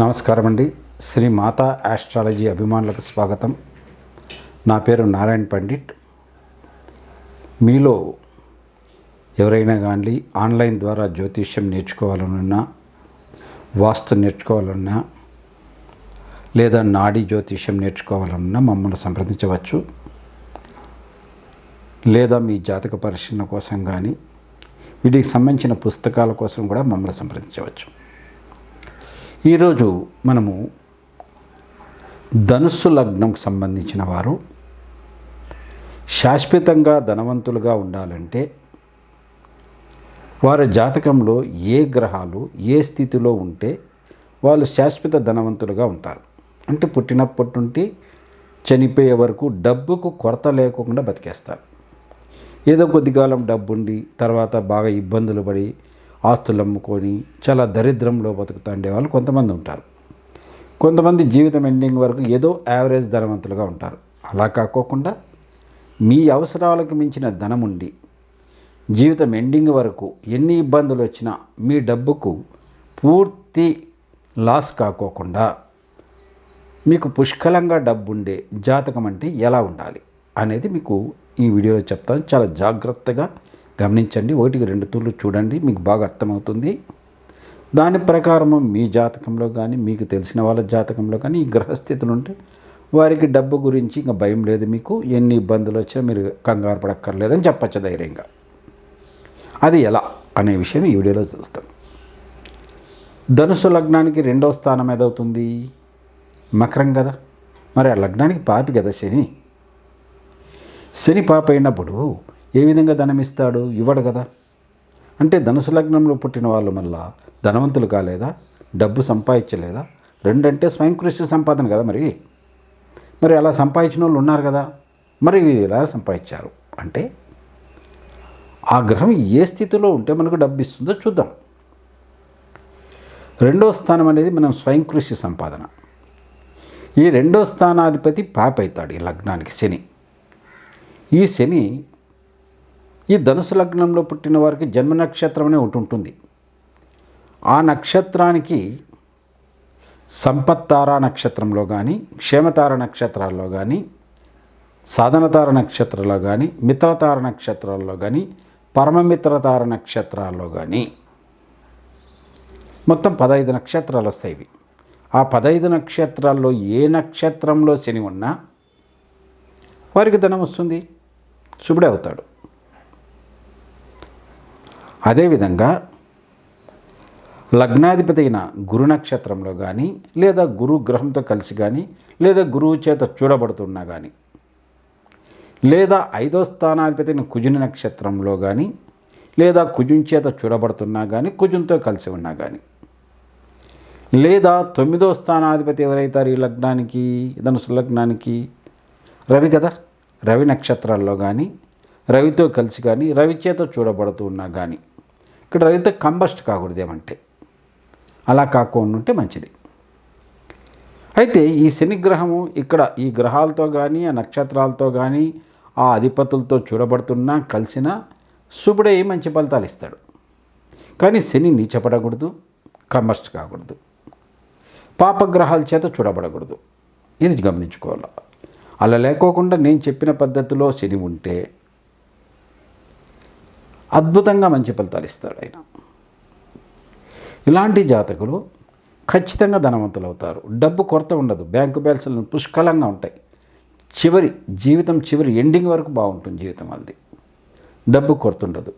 నమస్కారం అండి శ్రీ మాతా ఆస్ట్రాలజీ అభిమానులకు స్వాగతం. నా పేరు నారాయణ పండిట్. మీలో ఎవరైనా కానీ ఆన్లైన్ ద్వారా జ్యోతిష్యం నేర్చుకోవాలనున్నా వాస్తు నేర్చుకోవాలన్నా లేదా నాడీ జ్యోతిష్యం నేర్చుకోవాలన్నా మమ్మల్ని సంప్రదించవచ్చు. లేదా మీ జాతక పరిశీలన కోసం కానీ వీటికి సంబంధించిన పుస్తకాల కోసం కూడా మమ్మల్ని సంప్రదించవచ్చు. ఈరోజు మనము ధనుస్సు లగ్నంకు సంబంధించిన వారు శాశ్వతంగా ధనవంతులుగా ఉండాలంటే వారి జాతకంలో ఏ గ్రహాలు ఏ స్థితిలో ఉంటే వాళ్ళు శాశ్వత ధనవంతులుగా ఉంటారు. అంటే పుట్టినప్పటి నుండి చనిపోయే వరకు డబ్బుకు కొరత లేకుండా బతికేస్తారు. ఏదో కొద్ది కాలం తర్వాత బాగా ఇబ్బందులు పడి ఆస్తులు అమ్ముకొని చాలా దరిద్రంలో బతుకుతుండే వాళ్ళు కొంతమంది ఉంటారు. కొంతమంది జీవితం ఎండింగ్ వరకు ఏదో యావరేజ్ ధనవంతులుగా ఉంటారు. అలా కాకోకుండా మీ అవసరాలకు మించిన ధనం ఉండి జీవితం ఎండింగ్ వరకు ఎన్ని ఇబ్బందులు వచ్చినా మీ డబ్బుకు పూర్తి లాస్ కాకోకుండా మీకు పుష్కలంగా డబ్బు ఉండే జాతకం అంటే ఎలా ఉండాలి అనేది మీకు ఈ వీడియోలో చెప్తాను. చాలా జాగ్రత్తగా గమనించండి. ఒకటికి రెండు తూర్లు చూడండి. మీకు బాగా అర్థమవుతుంది. దాని ప్రకారం మీ జాతకంలో కానీ మీకు తెలిసిన వాళ్ళ జాతకంలో కానీ ఈ గ్రహస్థితులు ఉంటే వారికి డబ్బు గురించి ఇంకా భయం లేదు మీకు. ఎన్ని ఇబ్బందులు వచ్చినా మీరు కంగారు పడక్కర్లేదని చెప్పచ్చు ధైర్యంగా. అది ఎలా అనే విషయం ఈ వీడియోలో చూస్తాం. ధనుసు లగ్నానికి రెండవ స్థానం ఏదవుతుంది? మకరం కదా. మరి ఆ లగ్నానికి పాపి కదా శని. శని పాప అయినప్పుడు ఏ విధంగా ధనం ఇస్తాడు ఇవ్వడు కదా. అంటే ధనుసు లగ్నంలో పుట్టిన వాళ్ళు మళ్ళా ధనవంతులు కాలేదా? డబ్బు సంపాదించలేదా? రెండంటే స్వయం కృషి సంపాదన కదా మరి. మరి అలా సంపాదించిన వాళ్ళు ఉన్నారు కదా. మరి ఎలా సంపాదించారు? అంటే ఆ గ్రహం ఏ స్థితిలో ఉంటే మనకు డబ్బు ఇస్తుందో చూద్దాం. రెండో స్థానం అనేది మనం స్వయం కృషి సంపాదన. ఈ రెండో స్థానాధిపతి పాప అవుతాడు ఈ లగ్నానికి శని. ఈ శని ఈ ధనుసు లగ్నంలో పుట్టిన వారికి జన్మ నక్షత్రం అనే ఒకటి ఉంటుంది. ఆ నక్షత్రానికి సంపత్తార నక్షత్రంలో కానీ క్షేమతార నక్షత్రాల్లో కానీ సాధనతార నక్షత్రంలో కానీ మిత్రతార నక్షత్రాల్లో కానీ పరమమిత్రతార నక్షత్రాల్లో కానీ మొత్తం పదహైదు నక్షత్రాలు వస్తాయి ఇవి. ఆ పదహైదు నక్షత్రాల్లో ఏ నక్షత్రంలో శని ఉన్నా వారికి ధనం వస్తుంది. శుభుడే అవుతాడు. అదేవిధంగా లగ్నాధిపతి అయిన గురు నక్షత్రంలో కానీ లేదా గురు గ్రహంతో కలిసి కానీ లేదా గురువు చేత చూడబడుతున్నా కానీ లేదా ఐదో స్థానాధిపతి అయిన కుజుని నక్షత్రంలో కానీ లేదా కుజుని చేత చూడబడుతున్నా కానీ కుజునితో కలిసి ఉన్నా కానీ లేదా తొమ్మిదో స్థానాధిపతి ఎవరైతారు ఈ లగ్నానికి ధనుసు లగ్నానికి? రవి కదా రవి నక్షత్రాల్లో కానీ రవితో కలిసి కానీ రవి చేత చూడబడుతున్నా కానీ ఇక్కడ రవితో కంబస్ట్ కాకూడదు ఏమంటే. అలా కాకుండా ఉంటే మంచిది. అయితే ఈ శనిగ్రహము ఇక్కడ ఈ గ్రహాలతో కానీ ఆ నక్షత్రాలతో కానీ ఆ అధిపతులతో చూడబడుతున్నా కలిసిన శుభుడే మంచి ఫలితాలు ఇస్తాడు. కానీ శని నీచపడకూడదు కంబస్ట్ కాకూడదు. పాపగ్రహాల చేత చూడబడకూడదు. ఇది గమనించుకోవాలి? అలా లేకోకుండా నేను చెప్పిన పద్ధతిలో శని ఉంటే అద్భుతంగా మంచి ఫలితాలు ఇస్తాడు ఆయన. ఇలాంటి జాతకులు ఖచ్చితంగా ధనవంతులు అవుతారు డబ్బు కొరత ఉండదు. బ్యాంకు బ్యాలెన్స్లు పుష్కలంగా ఉంటాయి. చివరి జీవితం చివరి ఎండింగ్ వరకు బాగుంటుంది జీవితం వాళ్ళది డబ్బు కొరత ఉండదు.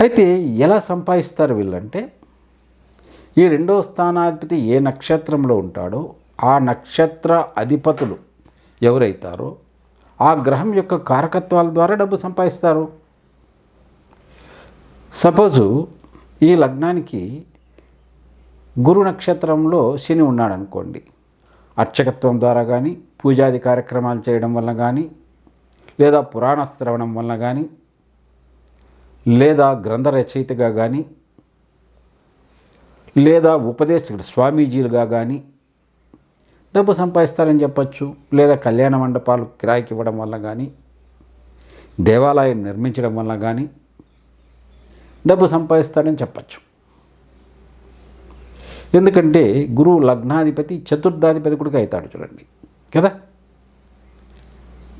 అయితే ఎలా సంపాదిస్తారు వీళ్ళంటే ఈ రెండో స్థానాధిపతి ఏ నక్షత్రంలో ఉంటాడో ఆ నక్షత్ర అధిపతులు ఎవరైతారో ఆ గ్రహం యొక్క కారకత్వాల ద్వారా డబ్బు సంపాదిస్తారు. సపోజు ఈ లగ్నానికి గురు నక్షత్రంలో శని ఉన్నాడు అనుకోండి అర్చకత్వం ద్వారా కానీ పూజాది కార్యక్రమాలు చేయడం వల్ల కానీ లేదా పురాణ శ్రవణం వల్ల కానీ లేదా గ్రంథ రచయితగా కానీ లేదా ఉపదేశకుడు స్వామీజీలుగా కానీ డబ్బు సంపాదిస్తారని చెప్పచ్చు లేదా కళ్యాణ మండపాలు కిరాయికి ఇవ్వడం వల్ల కానీ దేవాలయం నిర్మించడం వల్ల కానీ డబ్బు సంపాదిస్తాడని చెప్పచ్చు. ఎందుకంటే గురువు లగ్నాధిపతి చతుర్థాధిపతి కూడా అవుతాడు చూడండి కదా?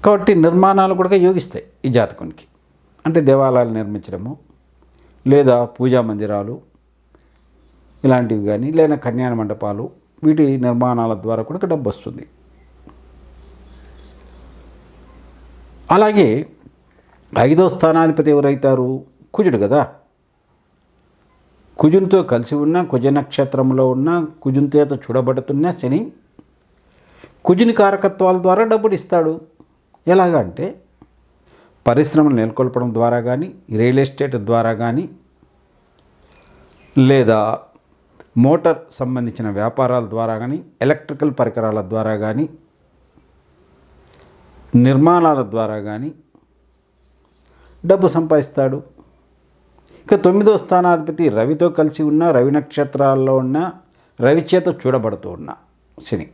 కాబట్టి నిర్మాణాలు కూడా యోగిస్తాయి ఈ జాతకునికి. అంటే దేవాలయాలు నిర్మించడము లేదా పూజా మందిరాలు ఇలాంటివి కానీ లేదా కన్యాణ మండపాలు వీటి నిర్మాణాల ద్వారా కూడా డబ్బు వస్తుంది. అలాగే ఐదో స్థానాధిపతి ఎవరైతారు? కుజుడు కదా. కుజునితో కలిసి ఉన్న కుజ నక్షత్రంలో ఉన్న కుజుని చూడబడుతున్న శని కుజుని కారకత్వాల ద్వారా డబ్బులు ఇస్తాడు ఎలాగంటే పరిశ్రమలు నెలకొల్పడం ద్వారా కానీ రియల్ ఎస్టేట్ ద్వారా కానీ లేదా మోటార్ సంబంధించిన వ్యాపారాల ద్వారా కానీ ఎలక్ట్రికల్ పరికరాల ద్వారా కానీ నిర్మాణాల ద్వారా కానీ డబ్బు సంపాదిస్తాడు. ఇక తొమ్మిదో స్థానాధిపతి రవితో కలిసి ఉన్న రవి నక్షత్రాల్లో ఉన్న రవి చేత చూడబడుతూ ఉన్న శని.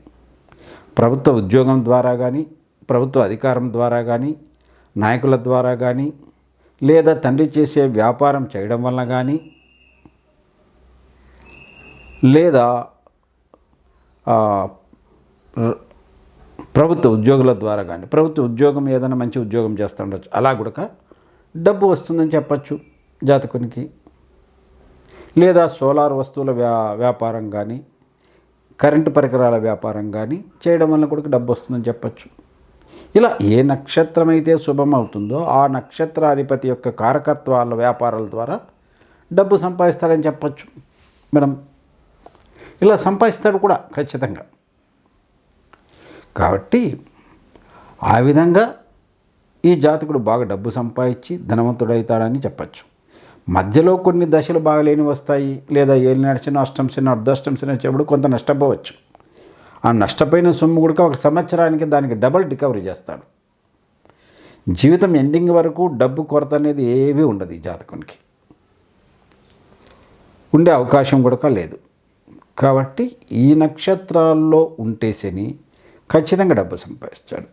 ప్రభుత్వ ఉద్యోగం ద్వారా కానీ ప్రభుత్వ అధికారం ద్వారా కానీ నాయకుల ద్వారా కానీ లేదా తండ్రి చేసే వ్యాపారం చేయడం వల్ల కానీ లేదా ప్రభుత్వ ఉద్యోగుల ద్వారా కానీ ప్రభుత్వ ఉద్యోగం ఏదైనా మంచి ఉద్యోగం చేస్తూ ఉండొచ్చు. అలా కూడా డబ్బు వస్తుందని చెప్పచ్చు జాతకునికి. లేదా సోలార్ వస్తువుల వ్యా వ్యాపారం కానీ కరెంటు పరికరాల వ్యాపారం కానీ చేయడం వల్ల కూడా డబ్బు వస్తుందని చెప్పచ్చు. ఇలా ఏ నక్షత్రం అయితే శుభం అవుతుందో ఆ నక్షత్రాధిపతి యొక్క కారకత్వాల వ్యాపారాల ద్వారా డబ్బు సంపాదిస్తారని చెప్పచ్చు. మేడం ఇలా సంపాదిస్తాడు కూడా ఖచ్చితంగా. కాబట్టి ఆ విధంగా ఈ జాతకుడు బాగా డబ్బు సంపాదించి ధనవంతుడవుతాడని చెప్పచ్చు. మధ్యలో కొన్ని దశలు బాగలేని వస్తాయి. లేదా ఏళ్ళు నడిచిన అష్టం చిన్న చెప్పుడు చిన్న వచ్చేప్పుడు కొంత నష్టపోవచ్చు. ఆ నష్టపోయిన సొమ్ము కూడా ఒక సంవత్సరానికి దానికి డబల్ రికవరీ చేస్తాడు. జీవితం ఎండింగ్ వరకు డబ్బు కొరత అనేది ఏమీ ఉండదు ఈ జాతకునికి. ఉండే అవకాశం కూడా లేదు. కాబట్టి ఈ నక్షత్రాల్లో ఉంటే శని ఖచ్చితంగా డబ్బు సంపాదిస్తాడు.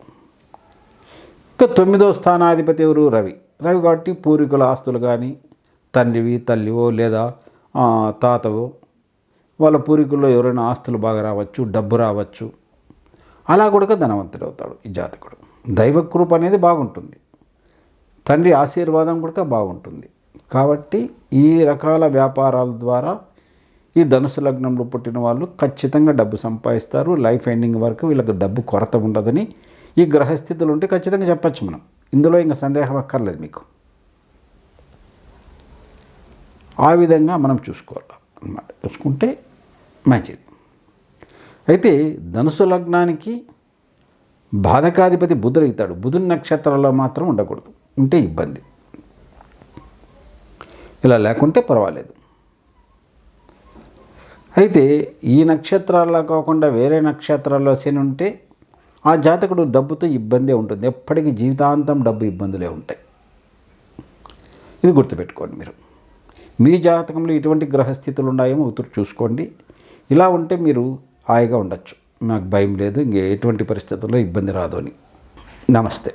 ఇక తొమ్మిదో స్థానాధిపతి ఎవరు? రవి. రవి కాబట్టి పూర్వీకుల ఆస్తులు కానీ తండ్రివి తల్లివో లేదా తాతవో వాళ్ళ పూర్వీకుల్లో ఎవరైనా ఆస్తులు బాగా రావచ్చు డబ్బు రావచ్చు. అలా కూడా ధనవంతుడు అవుతాడు ఈ జాతకుడు. దైవకృప అనేది బాగుంటుంది. తండ్రి ఆశీర్వాదం కూడా బాగుంటుంది. కాబట్టి ఈ రకాల వ్యాపారాల ద్వారా ఈ ధనుసు లగ్నంలో పుట్టిన వాళ్ళు ఖచ్చితంగా డబ్బు సంపాదిస్తారు. లైఫ్ ఎండింగ్ వరకు వీళ్ళకి డబ్బు కొరత ఉండదని ఈ గ్రహస్థితులు ఉంటే ఖచ్చితంగా చెప్పచ్చు మనం. ఇందులో ఇంకా సందేహం అక్కర్లేదు మీకు. ఆ విధంగా మనం చూసుకోవాలి అన్నమాట. చూసుకుంటే మంచిది. అయితే ధనుసు లగ్నానికి బాధకాధిపతి బుధుడు అవుతాడు. బుధుని నక్షత్రాల్లో మాత్రం ఉండకూడదు. ఉంటే ఇబ్బంది. ఇలా లేకుంటే పర్వాలేదు. అయితే ఈ నక్షత్రాల్లో కాకుండా వేరే నక్షత్రాల్లో శని ఉంటే ఆ జాతకుడు డబ్బుతో ఇబ్బందే ఉంటుంది. ఎప్పటికీ జీవితాంతం డబ్బు ఇబ్బందులే ఉంటాయి. ఇది గుర్తుపెట్టుకోండి మీరు. మీ జాతకంలో ఎటువంటి గ్రహస్థితులు ఉన్నాయేమో ఉతురు చూసుకోండి. ఇలా ఉంటే మీరు హాయిగా ఉండొచ్చు. నాకు భయం లేదు ఇంక ఎటువంటి పరిస్థితుల్లో ఇబ్బంది రాదు అని. నమస్తే.